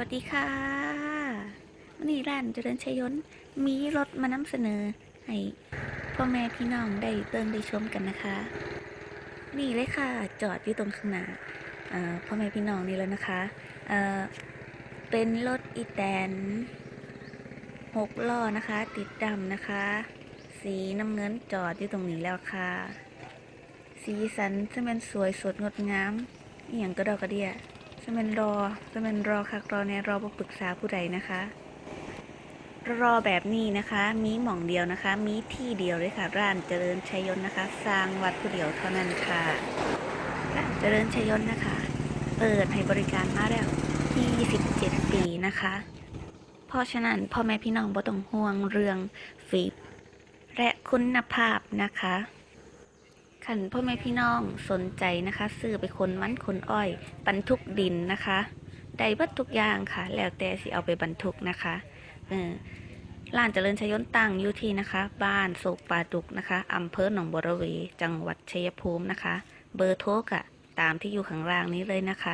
วัสดีค่ะวันนี้ร้านเจริญชัยยนต์มีรถมานำเสนอ ให้พ่อแม่พี่น้องได้เบิ่งได้ชมกันนะคะ นี่เลยค่ะ จอดอยู่ตรงข้างหน้าพ่อแม่พี่น้องนี่แล้วนะคะเเป็นรถอีแตนหกล้อนะคะ ติดดำนะคะ สีน้ำเงินจอดอยู่ตรงนี้แล้วค่ะ สีสันจะเป็นสวยสดงดงามอย่างกระดอกกระเดีย จะเป็นรอจะเป็นรอคักรอในรอบ่ปรึกษาผู้ใดนะคะ รอแบบนี้นะคะ มีหม่องเดียวนะคะ มีที่เดียวเลยค่ะ ร้านเจริญชัยยนต์นะคะ สร้างวัดผู้เดียวเท่านั้นค่ะร้านเจริญชัยยนต์นะคะ เปิดให้บริการมาแล้ว27 ปีนะคะ เพราะฉะนั้นพ่อแม่พี่น้องบ่ต้องห่วงเรื่องฟีบและคุณภาพนะคะ ขันพ่อแม่พี่น้องสนใจนะคะซื้อไปคนมันคนอ้อย บรรทุกดินนะคะได้บัดทุกอย่างค่ะ แล้วแต่สิเอาไปบรรทุกนะคะเออร้านเจริญชัยยนต์ตั้งอยู่ที่นะคะ บ้านโศกปาดุกนะคะอำเภอหนองบัวระเว จังหวัดชัยภูมินะคะ เบอร์โทรกะตามที่อยู่ข้างล่างนี้เลยนะคะ